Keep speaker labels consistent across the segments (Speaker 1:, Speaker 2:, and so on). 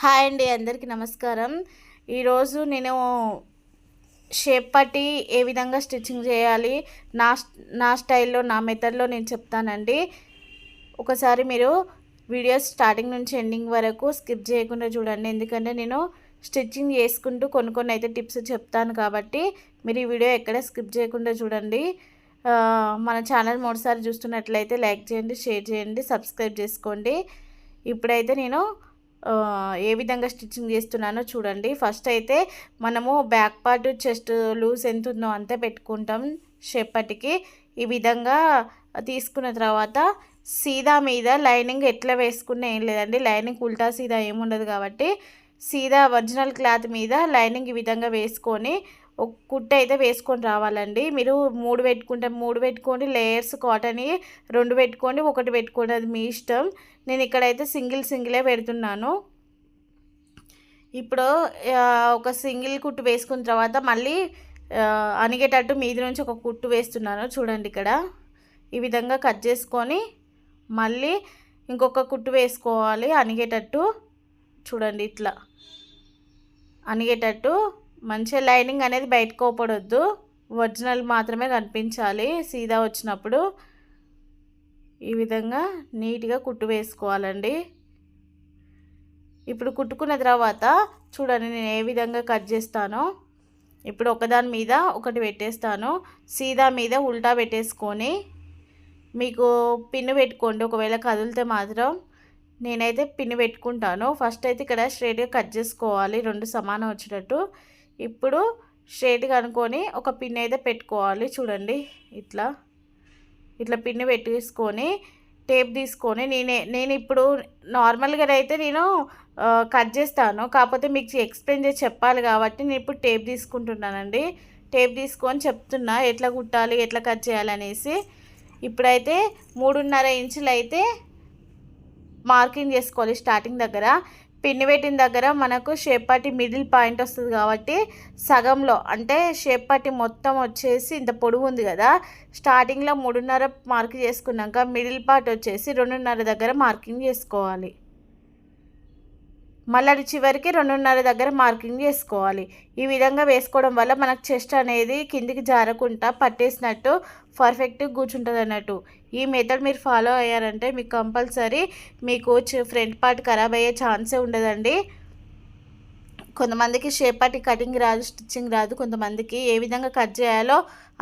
Speaker 1: Hi అండి అందరికీ నమస్కారం. ఈరోజు నేను షేప్ పట్టి ఏ విధంగా స్టిచ్చింగ్ చేయాలి నా నా స్టైల్లో నా మెథడ్లో నేను చెప్తానండి. ఒకసారి మీరు వీడియో స్టార్టింగ్ నుంచి ఎండింగ్ వరకు స్కిప్ చేయకుండా చూడండి. ఎందుకంటే నేను స్టిచ్చింగ్ చేసుకుంటూ కొన్ని కొన్ని అయితే టిప్స్ చెప్తాను కాబట్టి మీరు ఈ వీడియో ఎక్కడ స్కిప్ చేయకుండా చూడండి. మన ఛానల్ మూడుసార్లు చూస్తున్నట్లయితే లైక్ చేయండి షేర్ చేయండి సబ్స్క్రైబ్ చేసుకోండి. ఇప్పుడైతే నేను ఏ విధంగా స్టిచ్చింగ్ చేస్తున్నానో చూడండి. ఫస్ట్ అయితే మనము బ్యాక్ పార్ట్ చెస్ట్ లూజ్ ఎంత ఉందో అంతే పెట్టుకుంటాం షేప్ ఈ విధంగా తీసుకున్న తర్వాత సీదా మీద లైనింగ్ ఎట్లా వేసుకున్నా ఏం లేదండి. లైనింగ్ ఉల్టా సీదా ఏముండదు కాబట్టి సీదా ఒరిజినల్ క్లాత్ మీద లైనింగ్ ఈ విధంగా వేసుకొని ఒక కుట్ట అయితే వేసుకొని రావాలండి. మీరు మూడు పెట్టుకుంటే మూడు పెట్టుకోండి లేయర్స్ కాటన్ రెండు పెట్టుకోండి ఒకటి పెట్టుకోండి అది మీ ఇష్టం. నేను ఇక్కడైతే సింగిల్ సింగిలే పెడుతున్నాను. ఇప్పుడు ఒక సింగిల్ కుట్టు వేసుకున్న తర్వాత మళ్ళీ అనిగేటట్టు మీది నుంచి ఒక కుట్టు వేస్తున్నాను చూడండి ఇక్కడ. ఈ విధంగా కట్ చేసుకొని మళ్ళీ ఇంకొక కుట్టు వేసుకోవాలి అనిగేటట్టు చూడండి ఇట్లా. అనిగేటట్టు మంచిగా లైనింగ్ అనేది బయటకు పోపడొద్దు ఒరిజినల్ మాత్రమే కనిపించాలి. సీదా వచ్చినప్పుడు ఈ విధంగా నీట్గా కుట్టు వేసుకోవాలండి. ఇప్పుడు కుట్టుకున్న తర్వాత చూడండి నేను ఏ విధంగా కట్ చేస్తానో. ఇప్పుడు ఒకదాని మీద ఒకటి పెట్టేస్తాను. సీదా మీద ఉల్టా పెట్టేసుకొని మీకు పిన్ను పెట్టుకోండి. ఒకవేళ కదిలితే మాత్రం నేనైతే పిన్ను పెట్టుకుంటాను. ఫస్ట్ అయితే ఇక్కడ స్ట్రైట్గా కట్ చేసుకోవాలి. రెండు సమానం వచ్చేటట్టు. ఇప్పుడు స్ట్రేట్గా అనుకొని ఒక పిన్ అయితే పెట్టుకోవాలి. చూడండి. ఇట్లా. ఇట్లా పిన్ను పెట్టేసుకొని టేప్ తీసుకొని నేనే నేను ఇప్పుడు నార్మల్గా అయితే నేను కట్ చేస్తాను. కాకపోతే మీకు ఎక్స్ప్లెయిన్ చేసి చెప్పాలి కాబట్టి నేను ఇప్పుడు టేప్ తీసుకుంటున్నానండి. టేప్ తీసుకొని చెప్తున్నా ఎట్లా కుట్టాలి ఎట్లా కట్ చేయాలనేసి ఇప్పుడైతే మూడున్నర ఇంచులు అయితే మార్కింగ్ చేసుకోవాలి స్టార్టింగ్ దగ్గర. పిన్ని పెట్టిన దగ్గర మనకు షేప్ పట్టి మిడిల్ పాయింట్ వస్తుంది కాబట్టి సగంలో అంటే షేప్ పట్టి మొత్తం వచ్చేసి ఇంత పొడుగు ఉంది కదా స్టార్టింగ్లో మూడున్నర మార్క్ చేసుకున్నాక మిడిల్ పార్ట్ వచ్చేసి రెండున్నర దగ్గర మార్కింగ్ చేసుకోవాలి. మళ్ళీ చివరికి రెండున్నర దగ్గర మార్కింగ్ చేసుకోవాలి. ఈ విధంగా వేసుకోవడం వల్ల మనకు చెస్ట్ అనేది కిందికి జారకుండా పట్టేసినట్టు పర్ఫెక్ట్గా కూర్చుంటుంది అన్నట్టు ఈ మెథడ్ మీరు ఫాలో అయ్యారంటే మీకు కంపల్సరీ మీకు ఫ్రంట్ పార్ట్ ఖరాబ్ అయ్యే ఛాన్సే ఉండదండి. కొంతమందికి షేప్ పట్టి కటింగ్ రాదు స్టిచ్చింగ్ రాదు. కొంతమందికి ఏ విధంగా కట్ చేయాలో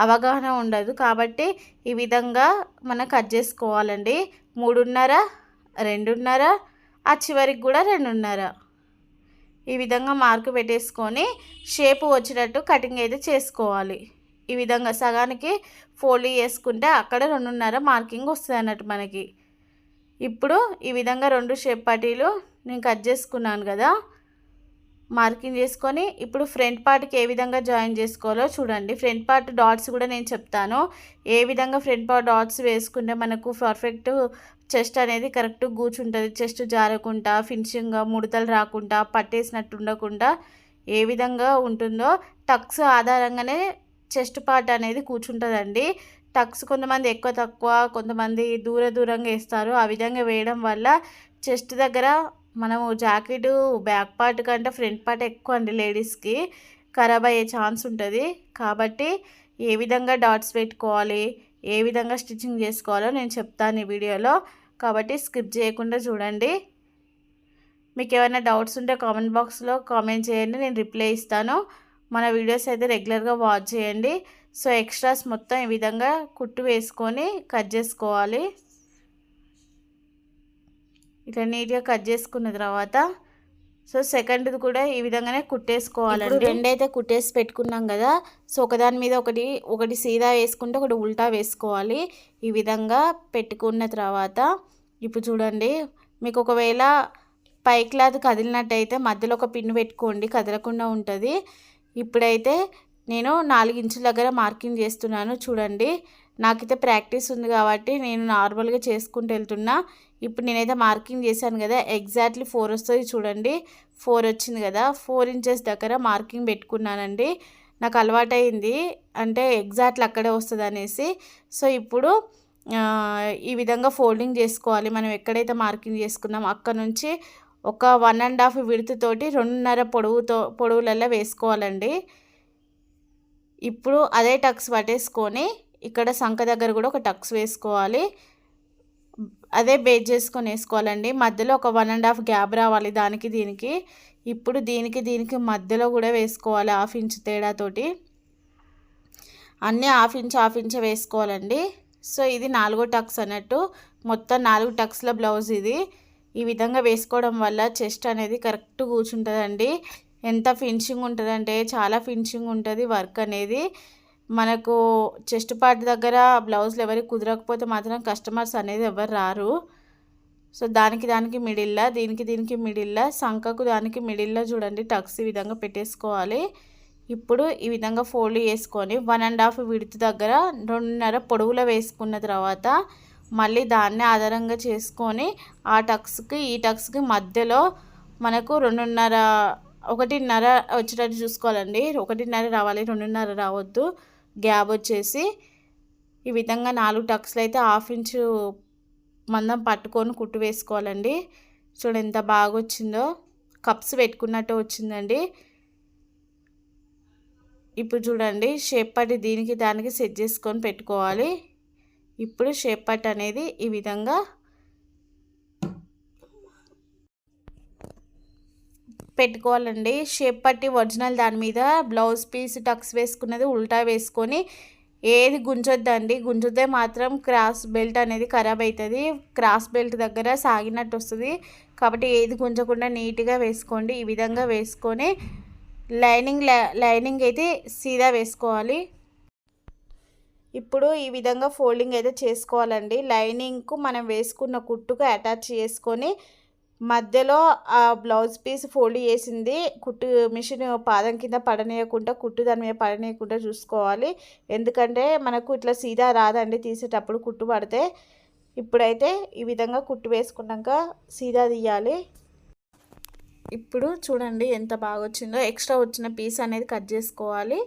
Speaker 1: అవగాహన ఉండదు. కాబట్టి ఈ విధంగా మనం కట్ చేసుకోవాలండి. మూడున్నర రెండున్నర ఆ చివరికి కూడా రెండున్నర. ఈ విధంగా మార్కు పెట్టేసుకొని షేప్ వచ్చేటట్టు కటింగ్ అయితే చేసుకోవాలి. ఈ విధంగా సగానికి ఫోల్డ్ చేసుకుంటే అక్కడ రెండున్నర మార్కింగ్ వస్తుంది అన్నట్టు మనకి. ఇప్పుడు ఈ విధంగా రెండు షేప్ పార్టీలు నేను కట్ చేసుకున్నాను కదా. మార్కింగ్ చేసుకొని ఇప్పుడు ఫ్రంట్ పార్ట్కి ఏ విధంగా జాయిన్ చేసుకోవాలో చూడండి. ఫ్రంట్ పార్ట్ డాట్స్ కూడా నేను చెప్తాను. ఏ విధంగా ఫ్రంట్ పార్ట్ డాట్స్ వేసుకుంటే మనకు పర్ఫెక్ట్ చెస్ట్ అనేది కరెక్ట్ కూర్చుంటుంది. చెస్ట్ జారకుండా ఫినిషింగ్గా ముడతలు రాకుండా పట్టేసినట్టు ఉండకుండా ఏ విధంగా ఉంటుందో టక్స్ ఆధారంగానే చెస్ట్ పార్ట్ అనేది కూర్చుంటుందండి. టక్స్ కొంతమంది ఎక్కువ తక్కువ కొంతమంది దూర దూరంగా వేస్తారు. ఆ విధంగా వేయడం వల్ల చెస్ట్ దగ్గర మనము జాకెట్ బ్యాక్ పార్ట్ కంటే ఫ్రంట్ పార్ట్ ఎక్కువ అండి లేడీస్కి ఖరాబ్ అయ్యే ఛాన్స్ ఉంటుంది. కాబట్టి ఏ విధంగా డాట్స్ పెట్టుకోవాలి ఏ విధంగా స్టిచ్చింగ్ చేసుకోవాలో నేను చెప్తాను ఈ వీడియోలో. కాబట్టి స్కిప్ చేయకుండా చూడండి. మీకు ఏమైనా డౌట్స్ ఉంటే కామెంట్ బాక్స్లో కామెంట్ చేయండి నేను రిప్లై ఇస్తాను. మన వీడియోస్ అయితే రెగ్యులర్గా వాచ్ చేయండి. సో ఎక్స్ట్రాస్ మొత్తం ఈ విధంగా కుట్టు వేసుకొని కట్ చేసుకోవాలి. ఇట్లా నీట్గా కట్ చేసుకున్న తర్వాత సో సెకండ్ది కూడా ఈ విధంగానే కుట్టేసుకోవాలండి. రెండైతే కుట్టేసి పెట్టుకున్నాం కదా సో ఒకదాని మీద ఒకటి ఒకటి సీదా వేసుకుంటే ఒకటి ఉల్టా వేసుకోవాలి. ఈ విధంగా పెట్టుకున్న తర్వాత ఇప్పుడు చూడండి మీకు ఒకవేళ పై క్లాత్ కదిలినట్టయితే మధ్యలో ఒక పిన్ను పెట్టుకోండి కదలకుండా ఉంటుంది. ఇప్పుడైతే నేను నాలుగు ఇంచుల దగ్గర మార్కింగ్ చేస్తున్నాను చూడండి. నాకైతే ప్రాక్టీస్ ఉంది కాబట్టి నేను నార్మల్గా చేసుకుంటూ వెళ్తున్నా. ఇప్పుడు నేనైతే మార్కింగ్ చేశాను కదా ఎగ్జాక్ట్లీ ఫోర్ వస్తుంది చూడండి. ఫోర్ వచ్చింది కదా ఫోర్ ఇంచెస్ దగ్గర మార్కింగ్ పెట్టుకున్నానండి. నాకు అలవాటైంది అంటే ఎగ్జాక్ట్లు అక్కడే వస్తుంది అనేసి సో ఇప్పుడు ఈ విధంగా ఫోల్డింగ్ చేసుకోవాలి. మనం ఎక్కడైతే మార్కింగ్ చేసుకున్నామో అక్కడ నుంచి ఒక వన్ అండ్ హాఫ్ విడుతుతోటి రెండున్నర పొడవుతో పొడవులలో వేసుకోవాలండి. ఇప్పుడు అదే టక్స్ పట్టేసుకొని ఇక్కడ సంఖ దగ్గర కూడా ఒక టక్స్ వేసుకోవాలి. అదే బేస్ చేసుకొని వేసుకోవాలండి. మధ్యలో ఒక వన్ అండ్ హాఫ్ గ్యాప్ రావాలి దానికి దీనికి. ఇప్పుడు దీనికి దీనికి మధ్యలో కూడా వేసుకోవాలి హాఫ్ ఇంచ్ తేడాతోటి అన్నీ హాఫ్ ఇంచ్ హాఫ్ ఇంచ్ వేసుకోవాలండి. సో ఇది నాలుగో టక్స్ అన్నట్టు. మొత్తం నాలుగు టక్స్ల బ్లౌజ్ ఇది. ఈ విధంగా వేసుకోవడం వల్ల చెస్ట్ అనేది కరెక్ట్ కూర్చుంటుందండి. ఎంత ఫినిషింగ్ ఉంటుందంటే చాలా ఫినిషింగ్ ఉంటుంది. వర్క్ అనేది మనకు చెస్ట్ పార్ట్ దగ్గర బ్లౌజ్లు ఎవరికి కుదరకపోతే మాత్రం కస్టమర్స్ అనేది ఎవరు రారు. సో దానికి దానికి మిడిల్లా దీనికి దీనికి మిడిల్లా సంఖకు దానికి మిడిల్లో చూడండి. టక్స్ ఈ విధంగా పెట్టేసుకోవాలి. ఇప్పుడు ఈ విధంగా ఫోల్డ్ చేసుకొని వన్ అండ్ హాఫ్ విడుతు దగ్గర రెండున్నర పొడవులో వేసుకున్న తర్వాత మళ్ళీ దాన్ని ఆధారంగా చేసుకొని ఆ టక్స్కి ఈ టక్స్కి మధ్యలో మనకు రెండున్నర ఒకటిన్నర వచ్చేటట్టు చూసుకోవాలండి. ఒకటిన్నర రావాలి రెండున్నర రావద్దు. గ్యాప్ వచ్చేసి ఈ విధంగా నాలుగు టక్స్లు అయితే హాఫ్ ఇంచు మందం పట్టుకొని కుట్టు వేసుకోవాలండి. చూడండి ఎంత బాగా వచ్చిందో. కప్స్ పెట్టుకున్నట్టు వచ్చిందండి. ఇప్పుడు చూడండి షేప్ పట్టి దీనికి దానికి సెట్ చేసుకొని పెట్టుకోవాలి. ఇప్పుడు షేప్ పట్ అనేది ఈ విధంగా పెట్టుకోవాలండి. షేప్ పట్టి ఒరిజినల్ దాని మీద బ్లౌజ్ పీస్ టక్స్ వేసుకున్నది ఉల్టా వేసుకొని ఏది గుంజొద్దండి. గుంజుతే మాత్రం క్రాస్ బెల్ట్ అనేది ఖరాబ్ అవుతుంది క్రాస్ బెల్ట్ దగ్గర సాగినట్టు వస్తుంది. కాబట్టి ఏది గుంజకుండా నీట్గా వేసుకోండి. ఈ విధంగా వేసుకొని లైనింగ్ లైనింగ్ అయితే సీదా వేసుకోవాలి. ఇప్పుడు ఈ విధంగా ఫోల్డింగ్ అయితే చేసుకోవాలండి. లైనింగ్కు మనం వేసుకున్న కుట్టుకు అటాచ్ చేసుకొని మధ్యలో ఆ బ్లౌజ్ పీస్ ఫోల్డ్ చేసింది. కుట్టు మిషన్ పాదం కింద పడనేయకుండా కుట్టు దాని మీద పడనేయకుండా చూసుకోవాలి. ఎందుకంటే మనకు ఇట్లా సీదా రాదండి తీసేటప్పుడు కుట్టు పడితే. ఇప్పుడైతే ఈ విధంగా కుట్టు వేసుకున్నాక సీదా తీయాలి. ఇప్పుడు చూడండి ఎంత బాగా వచ్చిందో. ఎక్స్ట్రా వచ్చిన పీస్ అనేది కట్ చేసుకోవాలి.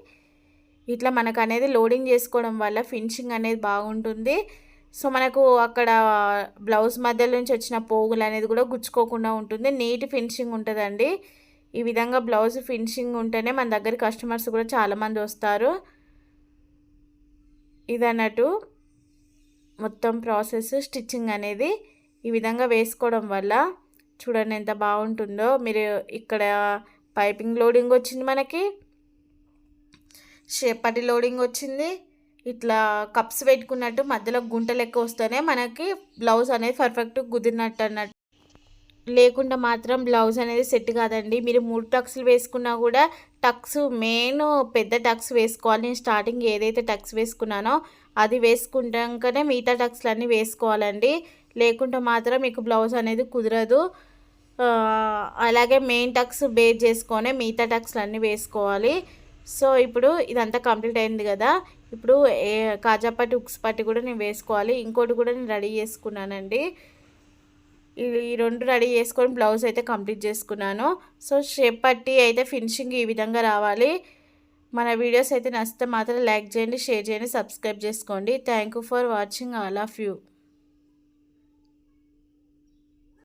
Speaker 1: ఇట్లా మనకు అనేది లోడింగ్ చేసుకోవడం వల్ల ఫినిషింగ్ అనేది బాగుంటుంది. సో మనకు అక్కడ బ్లౌజ్ మధ్యలో నుంచి వచ్చిన పోగులు అనేది కూడా గుచ్చుకోకుండా ఉంటుంది. నీట్ ఫినిషింగ్ ఉంటుందండి. ఈ విధంగా బ్లౌజ్ ఫినిషింగ్ ఉంటేనే మన దగ్గర కస్టమర్స్ కూడా చాలామంది వస్తారు. ఇదన్నట్టు మొత్తం ప్రాసెస్ స్టిచ్చింగ్ అనేది ఈ విధంగా వేసుకోవడం వల్ల చూడండి ఎంత బాగుంటుందో. మీరు ఇక్కడ పైపింగ్ లోడింగ్ వచ్చింది మనకి. షేపటి లోడింగ్ వచ్చింది. ఇట్లా కప్స్ పెట్టుకున్నట్టు మధ్యలో గుంట లెక్క వస్తేనే మనకి బ్లౌజ్ అనేది పర్ఫెక్ట్ కుదిరినట్టు అన్నట్టు. లేకుండా మాత్రం బ్లౌజ్ అనేది సెట్ కాదండి. మీరు మూడు టక్స్లు వేసుకున్నా కూడా టక్స్ మెయిన్ పెద్ద టక్స్ వేసుకోవాలి. నేను స్టార్టింగ్ ఏదైతే టక్స్ వేసుకున్నానో అది వేసుకుంటాకనే మిగతా టక్స్లు అన్నీ వేసుకోవాలండి. లేకుంటే మాత్రం మీకు బ్లౌజ్ అనేది కుదరదు. అలాగే మెయిన్ టక్స్ బేర్ చేసుకొని మిగతా టక్స్లు అన్నీ వేసుకోవాలి. సో ఇప్పుడు ఇదంతా కంప్లీట్ అయింది కదా. ఇప్పుడు ఏ కాజా పట్టి పట్టి కూడా నేను వేసుకోవాలి. ఇంకోటి కూడా నేను రెడీ చేసుకున్నానండి. ఈ రెండు రెడీ చేసుకొని బ్లౌజ్ అయితే కంప్లీట్ చేసుకున్నాను. సో షేప్ పట్టి అయితే ఫినిషింగ్ ఈ విధంగా రావాలి. మన వీడియోస్ అయితే నచ్చితే మాత్రం లైక్ చేయండి షేర్ చేయండి సబ్స్క్రైబ్ చేసుకోండి. Thank for watching. All of you.